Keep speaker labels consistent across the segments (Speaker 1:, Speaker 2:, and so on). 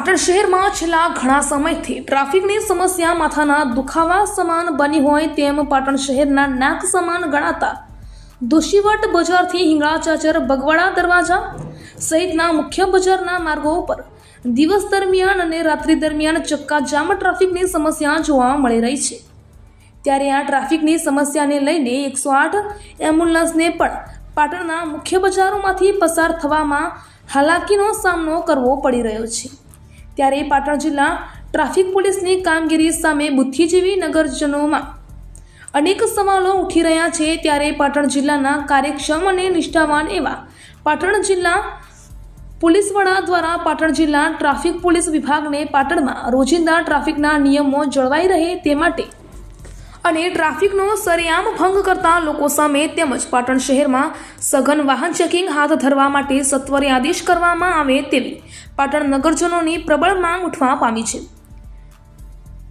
Speaker 1: પાટણ શહેરમાં છેલ્લા ઘણા સમયથી ટ્રાફિકની સમસ્યા માથાના દુખાવા સમાન બની હોય તેમ પાટણ શહેરના નાક સમાન ગણાતા દોશીવટ બજારથી હિંગળાચાચર બગવાડા દરવાજા સહિતના મુખ્ય બજારના માર્ગો ઉપર દિવસ દરમિયાન અને રાત્રિ દરમિયાન ચક્કાજામ ટ્રાફિકની સમસ્યા જોવા મળી રહી છે. ત્યારે આ ટ્રાફિકની સમસ્યાને લઈને એકસો આઠ એમ્બ્યુલન્સને પણ પાટણના મુખ્ય બજારોમાંથી પસાર થવામાં હાલાકીનો સામનો કરવો પડી રહ્યો છે. ત્યારે પાટણ જિલ્લા ટ્રાફિક પોલીસની કામગીરી સામે બુદ્ધિજીવી નગરજનોમાં અનેક સવાલો ઉઠી રહ્યા છે ત્યારે પાટણ જિલ્લાના કાર્યક્ષમ અને નિષ્ઠાવાન એવા પાટણ જિલ્લા પોલીસ વડા દ્વારા પાટણ જિલ્લા ટ્રાફિક પોલીસ વિભાગને પાટણમાં રોજિંદા ટ્રાફિકના નિયમો જળવાઈ રહે તે માટે અને ટ્રાફિકનો સરેઆમ ભંગ કરતા લોકો સામે તેમજ પાટણ શહેરમાં સઘન વાહન ચેકિંગ હાથ ધરવા માટે સત્વરે આદેશ કરવામાં આવે તેવી પાટણ નગરજનોની પ્રબળ માંગ ઉઠવા પામી છે.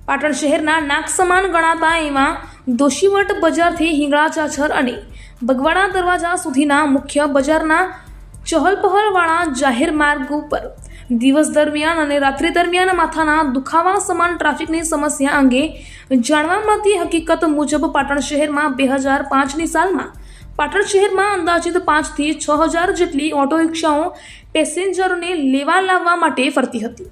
Speaker 1: પાટણ શહેરના નાક સમાન ગણાતા એવા દોશીવટ બજારથી હિંગળાચાછર અને બગવાડા દરવાજા સુધીના મુખ્ય બજારના ચહલપહલવાળા જાહેર માર્ગ ઉપર દિવસ દરમિયાન અને રાત્રિ દરમિયાન માથાના દુખાવા સમાન ટ્રાફિકની સમસ્યા અંગે જાણવા મળતી હકીકત મુજબ પાટણ શહેરમાં બે હજાર પાંચની સાલમાં પાટણ શહેરમાં અંદાજિત પાંચથી છ હજાર જેટલી ઓટો રિક્ષાઓ પેસેન્જરોને લેવા લાવવા માટે ફરતી હતી.